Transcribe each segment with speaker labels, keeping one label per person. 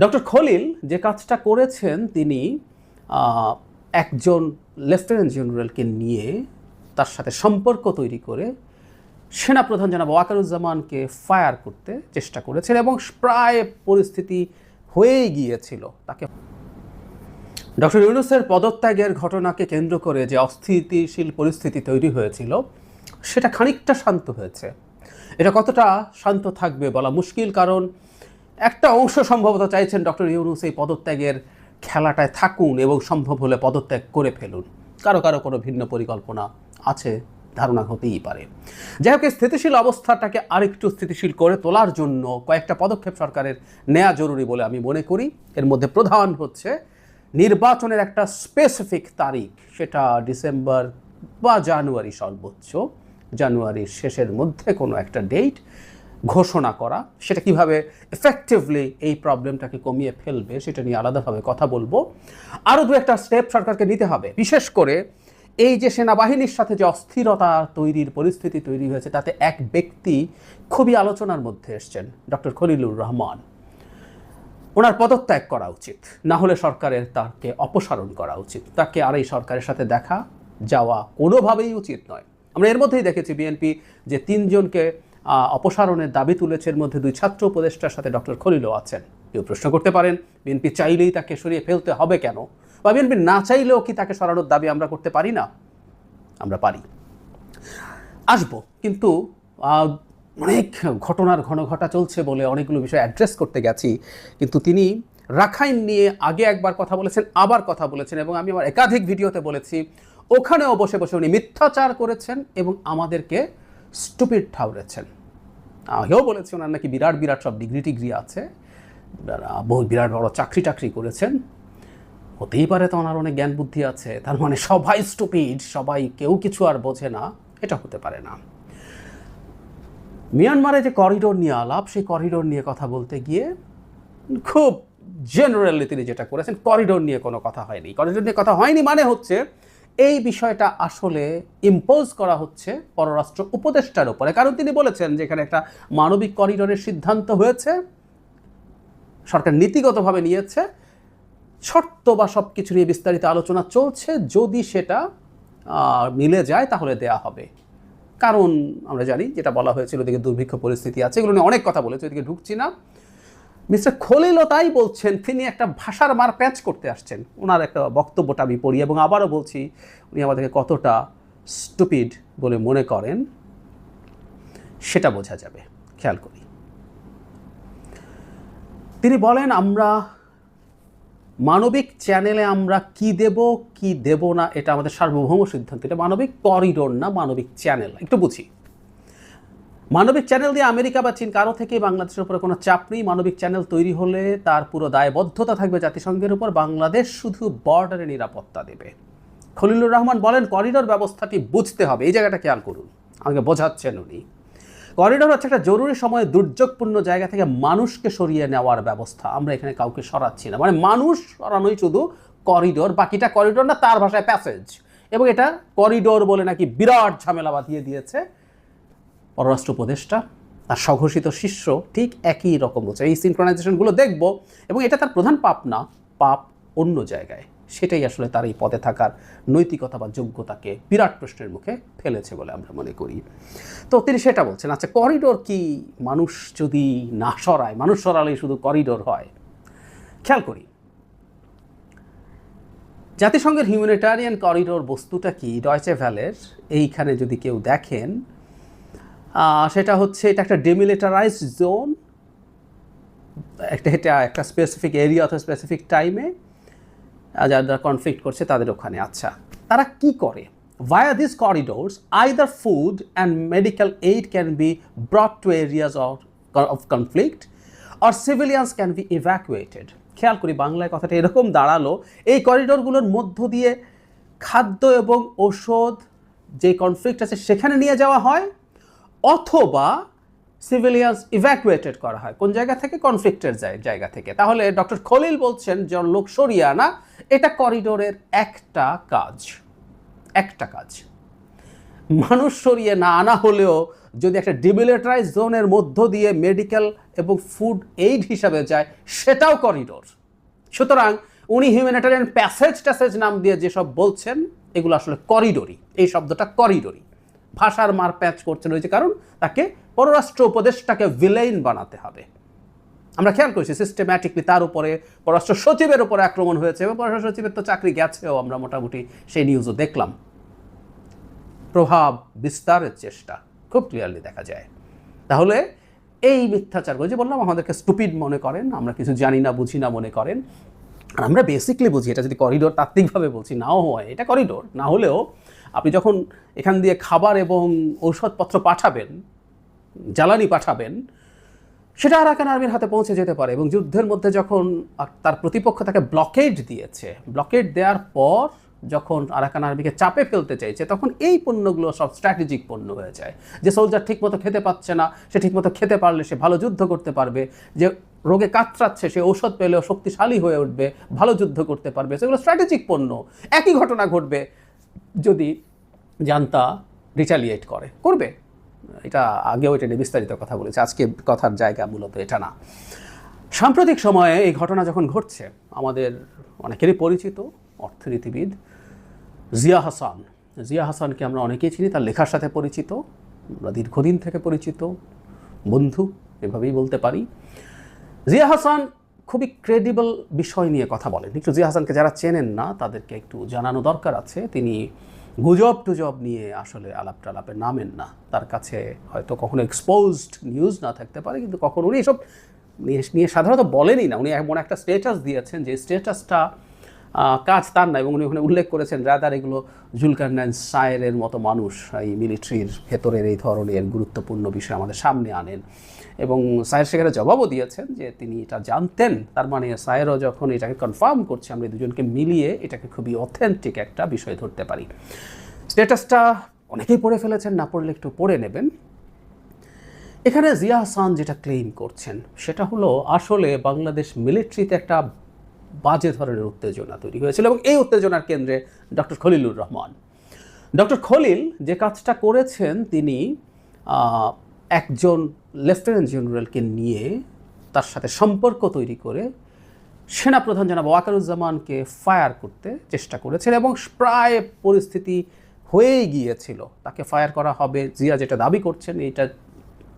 Speaker 1: Doctor Khalil যে কাজটা করেছেন, তিনি একজন লেফটেন্যান্ট জেনারেলকে নিয়ে তার সাথে সম্পর্ক তৈরি করে সেনাপ্রধান জনাব ওয়াকারুজ্জামানকে ফায়ার করতে চেষ্টা করেছেন এবং প্রায় পরিস্থিতি হয়েই গিয়েছিল তাকে। ডক্টর ইউনুসের পদত্যাগের ঘটনাকে কেন্দ্র করে যে অস্থিতিশীল পরিস্থিতি তৈরি হয়েছিল, সেটা খানিকটা শান্ত হয়েছে। এটা কতটা শান্ত থাকবে বলা মুশকিল, কারণ একটা অংশ সম্ভবত চাইছেন ডক্টর ইউনুস এই পদত্যাগের খেলাটায় থাকুন এবং সম্ভব হলে পদত্যাগ করে ফেলুন। কারও কারও কোনো ভিন্ন পরিকল্পনা আছে, ধারণা হতেই পারে। যাই হোক স্থিতিশীল অবস্থাটাকে আরেকটু স্থিতিশীল করে তোলার জন্য কয়েকটা পদক্ষেপ সরকারের নেওয়া জরুরি বলে আমি মনে করি। এর মধ্যে প্রধান হচ্ছে নির্বাচনের একটা স্পেসিফিক তারিখ, সেটা ডিসেম্বর বা জানুয়ারি সর্বোচ্চ। জানুয়ারির শেষের মধ্যে কোনো একটা ডেট ঘোষণা করা, সেটা কীভাবে এফেক্টিভলি এই প্রবলেমটাকে কমিয়ে ফেলবে, সেটা নিয়ে আলাদাভাবে কথা বলব। আরও দু একটা স্টেপ সরকারকে নিতে হবে। বিশেষ করে এই যে সেনাবাহিনীর সাথে যে অস্থিরতা তৈরির পরিস্থিতি তৈরি হয়েছে, তাতে এক ব্যক্তি খুবই আলোচনার মধ্যে এসছেন, ডক্টর খলিলুর রহমান। ওনার পদত্যাগ করা উচিত, না হলে সরকারের তাকে অপসারণ করা উচিত। তাকে আর এই সরকারের সাথে দেখা যাওয়া কোনোভাবেই উচিত নয়। আমরা এর মধ্যেই দেখেছি, বিএনপি যে তিনজনকে অপসারণের দাবি তুলেছে এর মধ্যে দুই ছাত্র উপদেষ্টার সাথে ডক্টর খলিলও আছেন। কেউ প্রশ্ন করতে পারেন, বিএনপি চাইলেই তাকে সরিয়ে ফেলতে হবে কেন? বা বিএনপি না চাইলেও কি তাকে সরানোর দাবি আমরা করতে পারি না? আমরা পারি। আসব, কিন্তু অনেক ঘটনার ঘন ঘটা চলছে বলে অনেকগুলো বিষয় অ্যাড্রেস করতে গেছি, কিন্তু তিনি রাখাইন নিয়ে আগে একবার কথা বলেছেন, আবার কথা বলেছেন এবং আমি আমার একাধিক ভিডিওতে বলেছি, ওখানেও বসে বসে উনি মিথ্যাচার করেছেন এবং আমাদেরকে স্টুপিড ঠাউরেছেন। আগেও বলেছি ওনার নাকি বিরাট বিরাট সব ডিগ্রি টিগ্রি আছে। বহু বিরাট বড় চাকরি টাকরি করেছেন। হতেই পারে তো ওনার অনেক জ্ঞান বুদ্ধি আছে। তার মানে সবাই স্টুপিড, সবাই কেউ কিছু আর বোঝে না। এটা হতে পারে না। মিয়ানমারে যে করিডোর নিয়ে আলাপ, সেই করিডোর নিয়ে কথা বলতে গিয়ে খুব জেনারেলি তিনি যেটা করেছেন, করিডোর নিয়ে কোনো কথা হয়নি। করিডোর নিয়ে কথা হয়নি মানে হচ্ছে এই বিষয়টা আসলে ইম্পোজ করা হচ্ছে পররাষ্ট্র উপদেষ্টার উপরে। কারণ তিনি বলেছেন যে এখানে একটা মানবিক করিডোরের সিদ্ধান্ত হয়েছে, সরকার নীতিগতভাবে নিয়েছে, শর্ত বা সব কিছু নিয়ে বিস্তারিত আলোচনা চলছে, যদি সেটা মিলে যায় তাহলে দেয়া হবে। কারণ আমরা জানি যেটা বলা হয়েছিল ওদিকে দুর্ভিক্ষ পরিস্থিতি আছে, এগুলো নিয়ে অনেক কথা বলেছে ওদিকে ঢুকছি না। মিস্টার খলিলও তাই বলছেন, তিনি একটা ভাষার মার প্যাচ করতে আসছেন। ওনার একটা বক্তব্যটা আমি পড়ি এবং আবারও বলছি, উনি আমাদেরকে কতটা স্টুপিড বলে মনে করেন, সেটা বোঝা যাবে। খেয়াল করি। তিনি বলেন, আমরা মানবিক চ্যানেলে আমরা কি দেব কি দেব না, এটা আমাদের সার্বভৌম সিদ্ধান্ত। এটা মানবিক করিডোর না, মানবিক চ্যানেল একটু বুঝি। মানবিক চ্যানেল দিয়ে আমেরিকা বা চীন কারও থেকে বাংলাদেশের উপরে কোনো চাপ নেই। মানবিক চ্যানেল তৈরি হলে তার পুরো দায়বদ্ধতা থাকবে জাতিসংঘের উপর। বাংলাদেশ শুধু বর্ডারে নিরাপত্তা দেবে। খলিলুর রহমান বলেন, করিডোর ব্যবস্থাটি বুঝতে হবে। এই জায়গাটা খেয়াল করুন, আমাকে বোঝাচ্ছেন উনি। করিডোর হচ্ছে একটা জরুরি সময়ে দুর্যোগপূর্ণ জায়গা থেকে মানুষকে সরিয়ে নেওয়ার ব্যবস্থা। আমরা এখানে কাউকে সরাচ্ছি না। মানে মানুষ সরানোই শুধু করিডোর, বাকিটা করিডোর না, তার ভাষায় প্যাসেজ। এবং এটা করিডোর বলে নাকি বিরাট ঝামেলা বাঁধিয়ে দিয়েছে। পররাষ্ট্র উপদেষ্টা তার স্বঘোষিত শিষ্য ঠিক একই রকম হচ্ছে এই সিনক্রোনাইজেশনগুলো দেখব এবং এটা তার প্রধান পাপ না, পাপ অন্য জায়গায়। সেটাই আসলে তার এই পদে থাকার নৈতিকতা বা যোগ্যতাকে বিরাট প্রশ্নের মুখে ফেলেছে বলে আমরা মনে করি। তো তিনি সেটা বলছেন আচ্ছা করিডোর কি মানুষ যদি না সরায়, মানুষ সরালেই শুধু করিডোর হয়? খেয়াল করি। জাতিসংঘের হিউম্যানিটারিয়ান করিডোর বস্তুটা কি? ডয়চে ভ্যালের এইখানে যদি কেউ দেখেন সেটা হচ্ছে এটা একটা ডেমিলিটারাইজড জোন একটা, এটা একটা স্পেসিফিক এরিয়া অথবা স্পেসিফিক টাইমে যারা কনফ্লিক্ট করছে তাদের ওখানে। আচ্ছা তারা কি করে? Via this corridors either food and medical aid can be brought to areas of conflict or civilians can be evacuated খেয়াল করি, বাংলায় কথাটা এরকম দাঁড়াল। এই করিডোরগুলোর মধ্য দিয়ে খাদ্য এবং ঔষধ যে কনফ্লিক্ট আছে সেখানে নিয়ে যাওয়া হয় অথবা সিভিলিয়ানস ইভ্যাকুয়েটেড করা হয়। কোন জায়গা থেকে? কনফ্লিক্টের জায়গা থেকে। তাহলে ডক্টর খলিল বলছেন যে লোক সরিয়ে আনা, এটা করিডোরের একটা কাজ। একটা কাজ। মানুষ সরিয়ে না আনা হলেও যদি একটা ডিমিলিটারাইজ জোনের মধ্য দিয়ে মেডিকেল এবং ফুড এইড হিসাবে যায়, সেটাও করিডোর সুতরাং উনি হিউম্যানিটারিয়ান প্যাসেজ ট্যাসেজ নাম দিয়ে যেসব বলছেন, এগুলো আসলে করিডোরই এই শব্দটা করিডোরই ভাষার মার প্যাচ করছেন ওই যে কারণ তাকে পররাষ্ট্র উপদেশটাকে ভিলেইন বানাতে হবে। আমরা খেয়াল করছি সিস্টেম্যাটিকলি তার উপরে পররাষ্ট্র সচিবের উপরে আক্রমণ হয়েছে এবং পররাষ্ট্র সচিবের তো চাকরি গেছেও, আমরা মোটামুটি সেই নিউজও দেখলাম। প্রভাব বিস্তারের চেষ্টা, খুব ক্লিয়ারলি দেখা যায়। তাহলে এই মিথ্যাচার করে যে বললাম, আমাদেরকে স্টুপিড মনে করেন, আমরা কিছু জানি না, বুঝি না মনে করেন আর আমরা বেসিকলি বুঝি, এটা যদি করিডোর তাত্ত্বিকভাবে বলছি, নাও হয়, এটা করিডোর না হলেও আপনি যখন এখান দিয়ে খাবার এবং ঔষধপত্র পাঠাবেন, জ্বালানি পাঠাবেন, সেটা আরাকান আর্মির হাতে পৌঁছে যেতে পারে এবং যুদ্ধের মধ্যে যখন তার প্রতিপক্ষ তাকে ব্লকেড দিয়েছে ব্লকেড দেওয়ার পর যখন আরাকান আর্মিকে চাপে ফেলতে চাইছে, তখন এই পণ্যগুলো সব স্ট্র্যাটেজিক পণ্য হয়ে যায়। যে সোলজার ঠিকমতো খেতে পাচ্ছে না, সে ঠিকমতো খেতে পারলে সে ভালো যুদ্ধ করতে পারবে, যে রোগে কাতরাচ্ছে, সে ঔষধ পেলেও শক্তিশালী হয়ে উঠবে, ভালো যুদ্ধ করতে পারবে, সেগুলো স্ট্র্যাটেজিক পণ্য। একই ঘটনা ঘটবে যদি জানতা রিচালিয়েট করে, করবে। এটা আগেও এটা নিয়ে বিস্তারিত কথা বলেছে, আজকে কথার জায়গা মূলত এটা না। সাম্প্রতিক সময়ে এই ঘটনা যখন ঘটছে, আমাদের অনেকেরই পরিচিত অর্থনীতিবিদ জিয়া হাসান। জিয়া হাসানকে আমরা অনেকেই চিনি, তার লেখার সাথে পরিচিত, আমরা দীর্ঘদিন থেকে পরিচিত বন্ধু, এভাবেই বলতে পারি। জিয়া হাসান খুবই ক্রেডিবল বিষয় নিয়ে কথা বলেন। একটু জিয়া হাসানকে যারা চেনেন না, তাদেরকে একটু জানানো দরকার আছে। তিনি গুজব টুজব নিয়ে আসলে আলাপ টালাপে নামেন না। তার কাছে হয়তো কখনো এক্সপোজড নিউজ না থাকতে পারে, কিন্তু কখনো উনি এসব নিয়ে সাধারণত বলেনই না। উনি এমন একটা স্টেটাস দিয়েছেন যে স্টেটাসটা কাজ তার না, এবং উনি ওখানে উল্লেখ করেছেন, রাদার এগুলো জুলকারনাইন সায়েরের মতো মানুষ, এই মিলিটারির ভেতরের এই ধরনের গুরুত্বপূর্ণ বিষয় আমাদের সামনে আনেন। এবং সায়ের সেখানে জবাবও দিয়েছেন যে তিনি এটা জানতেন। তার মানে সায়েরও যখন এটাকে কনফার্ম করছে, আমরা দুজনকে মিলিয়ে এটাকে খুবই অথেন্টিক একটা বিষয় ধরতে পারি। স্টেটাসটা অনেকেই পড়ে ফেলেছেন, না পড়লে একটু পড়ে নেবেন। এখানে জিয়া হাসান যেটা ক্লেম করছেন, সেটা হলো আসলে বাংলাদেশ মিলিটারিতে একটা বাজে ধরনের উত্তেজনা তৈরি হয়েছিল এবং এই উত্তেজনার কেন্দ্রে ডক্টর খলিলুর রহমান। ডক্টর খলিল যে কাজটা করেছেন, তিনি একজন লেফটেন্যান্ট জেনারেলকে নিয়ে তার সাথে সম্পর্ক তৈরি করে সেনাপ্রধান জনাব ওয়াকারুজ্জামানকে ফায়ার করতে চেষ্টা করেছেন এবং প্রায় পরিস্থিতি হয়েই গিয়েছিল। তাকে ফায়ার করা হবে, জিয়া যেটা দাবি করছেন, এইটা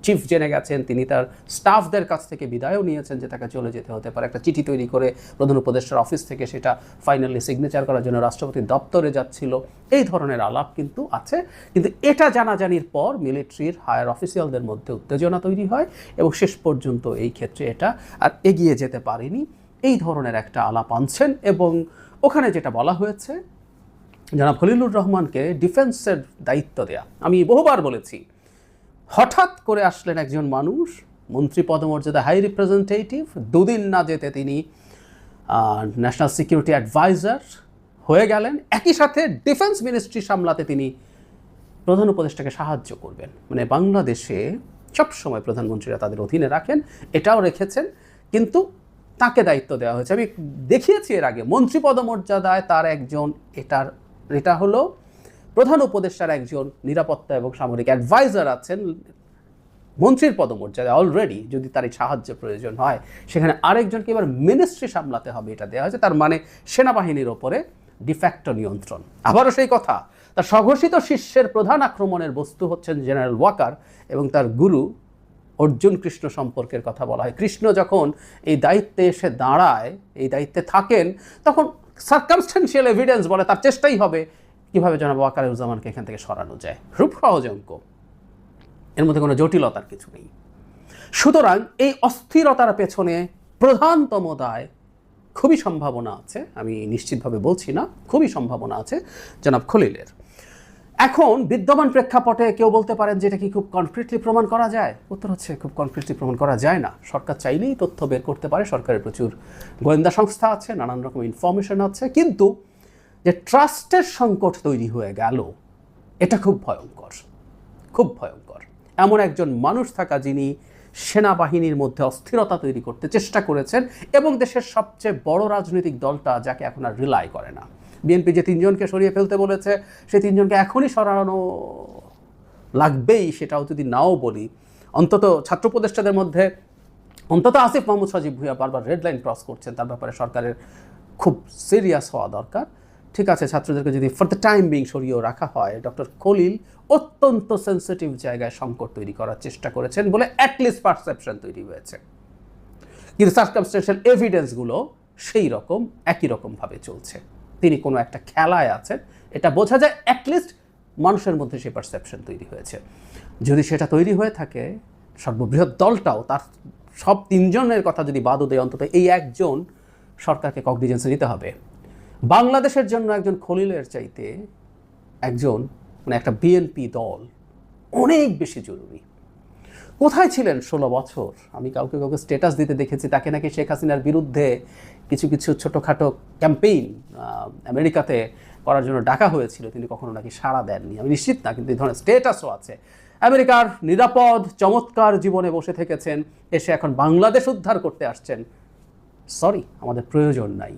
Speaker 1: চিফ জেনে গেছেন, তিনি তার স্টাফদের কাছ থেকে বিদায়ও নিয়েছেন যে তাকে চলে যেতে হতে পারে। একটা চিঠি তৈরি করে প্রধান উপদেষ্টার অফিস থেকে সেটা ফাইনালি সিগনেচার করার জন্য রাষ্ট্রপতির দপ্তরে যাচ্ছিল। এই ধরনের আলাপ কিন্তু আছে। কিন্তু এটা জানাজানির পর মিলিটারির হায়ার অফিসিয়ালদের মধ্যে উত্তেজনা তৈরি হয় এবং শেষ পর্যন্ত এই ক্ষেত্রে এটা আর এগিয়ে যেতে পারেনি। এই ধরনের একটা আলাপ আনছেন এবং ওখানে যেটা বলা হয়েছে, জনাব খলিলুর রহমানকে ডিফেন্সের দায়িত্ব দেয়া। আমি বহুবার বলেছি হঠাৎ করে আসলেন একজন মানুষ, মন্ত্রী পদমর্যাদা হাই রিপ্রেজেন্টেটিভ দুদিন না যেতে তিনি ন্যাশনাল সিকিউরিটি অ্যাডভাইজার হয়ে গেলেন। একই সাথে ডিফেন্স মিনিস্ট্রি সামলাতে তিনি প্রধান উপদেষ্টাকে সাহায্য করবেন। মানে বাংলাদেশে সবসময় প্রধানমন্ত্রীরা তাদের অধীনে রাখেন, এটাও রেখেছেন, কিন্তু তাকে দায়িত্ব দেওয়া হয়েছে। আমি দেখিয়েছি এর আগে, মন্ত্রী পদমর্যাদায় তার একজন, এটার, এটা হলো প্রধান উপদেষ্টার একজন নিরাপত্তা এবং সামরিক অ্যাডভাইজার আছেন, মন্ত্রীর পদমর্যাদায় অলরেডি যদি তার এই সাহায্য প্রয়োজন হয়। সেখানে আরেকজনকে এবার মিনিস্ট্রি সামলাতে হবে, এটা দেওয়া হয়েছে। তার মানে সেনাবাহিনীর ওপরে ডিফ্যাক্ট নিয়ন্ত্রণ। আবারও সেই কথা, তার স্বঘোষিত শিষ্যের প্রধান আক্রমণের বস্তু হচ্ছেন জেনারেল ওয়াকার এবং তার গুরু অর্জুন কৃষ্ণ সম্পর্কের কথা বলা হয়। কৃষ্ণ যখন এই দায়িত্বে এসে দাঁড়ায়, এই দায়িত্বে থাকেন, তখন সার্কামস্টেন্সিয়াল এভিডেন্স বলে তার চেষ্টাই হবে কীভাবে জনাব ওয়াকারুজ্জামানকে এখান থেকে সরানো যায়? রূপ সহজ অঙ্ক এর মধ্যে কোনো জটিলতার কিছু নেই। সুতরাং এই অস্থিরতার পেছনে প্রধানতম দায় খুবই সম্ভাবনা আছে। আমি নিশ্চিতভাবে বলছি না, খুবই সম্ভাবনা আছে, জনাব খলিলের। এখন বিদ্যমান প্রেক্ষাপটে কেউ বলতে পারেন যে এটা কি খুব কনক্রিটলি প্রমাণ করা যায়? উত্তর হচ্ছে খুব কনক্রিটলি প্রমাণ করা যায় না। সরকার চাইলেই তথ্য বের করতে পারে। সরকারের প্রচুর গোয়েন্দা সংস্থা আছে, নানান রকম ইনফরমেশন আছে। কিন্তু যে ট্রাস্টের সংকট তৈরি হয়ে গেল, এটা খুব ভয়ঙ্কর খুব ভয়ঙ্কর। এমন একজন মানুষ থাকা যিনি সেনাবাহিনীর মধ্যে অস্থিরতা তৈরি করতে চেষ্টা করেছেন এবং দেশের সবচেয়ে বড় রাজনৈতিক দলটা যাকে এখন আর রিলাই করে না। বিএনপি যে তিনজনকে সরিয়ে ফেলতে বলেছে, সেই তিনজনকে এখনই সরানো লাগবেই, সেটাও যদি নাও বলি। অন্তত ছাত্র উপদেষ্টাদের মধ্যে, অন্তত আসিফ মাহমুদ সজীব ভুইয়া বারবার রেড লাইন ক্রস করছেন, তার ব্যাপারে সরকারের খুব সিরিয়াস হওয়া দরকার। ঠিক আছে, ছাত্রদেরকে যদি ফর দ্য টাইম বিং সরিয়েও রাখা হয় ডক্টর খলিল অত্যন্ত সেন্সিটিভ জায়গায় সংকট তৈরি করার চেষ্টা করেছেন বলে অ্যাটলিস্ট পারসেপশন তৈরি হয়েছে। কিন্তু সার্কামস্টেন্সিয়াল এভিডেন্সগুলো সেই রকম, একই রকমভাবে চলছে। তিনি কোনো একটা খেলায় আছেন, এটা বোঝা যায় অ্যাটলিস্ট মানুষের মধ্যে সেই পারসেপশন তৈরি হয়েছে। যদি সেটা তৈরি হয়ে থাকে, সর্ববৃহৎ দলটাও তার সব তিনজনের কথা যদি বাদও দেয়, অন্তত এই একজন সরকারকে কগনিজেন্সে নিতে হবে। বাংলাদেশের জন্য একজন খলিলের চাইতে একজন মানে একটা বিএনপি দল অনেক বেশি জরুরি। কোথায় ছিলেন ষোলো বছর? আমি কাউকে কাউকে স্ট্যাটাস দিতে দেখেছি, তাকে নাকি শেখ হাসিনার বিরুদ্ধে কিছু কিছু ছোটোখাটো ক্যাম্পেইন আমেরিকাতে করার জন্য ডাকা হয়েছিল। তিনি কখনো নাকি সাড়া দেননি। আমি নিশ্চিত না, কিন্তু এই ধরনের স্টেটাসও আছে। আমেরিকার নিরাপদ, চমৎকার জীবনে বসে থেকেছেন, এসে এখন বাংলাদেশ উদ্ধার করতে আসছেন। সরি আমাদের প্রয়োজন নাই।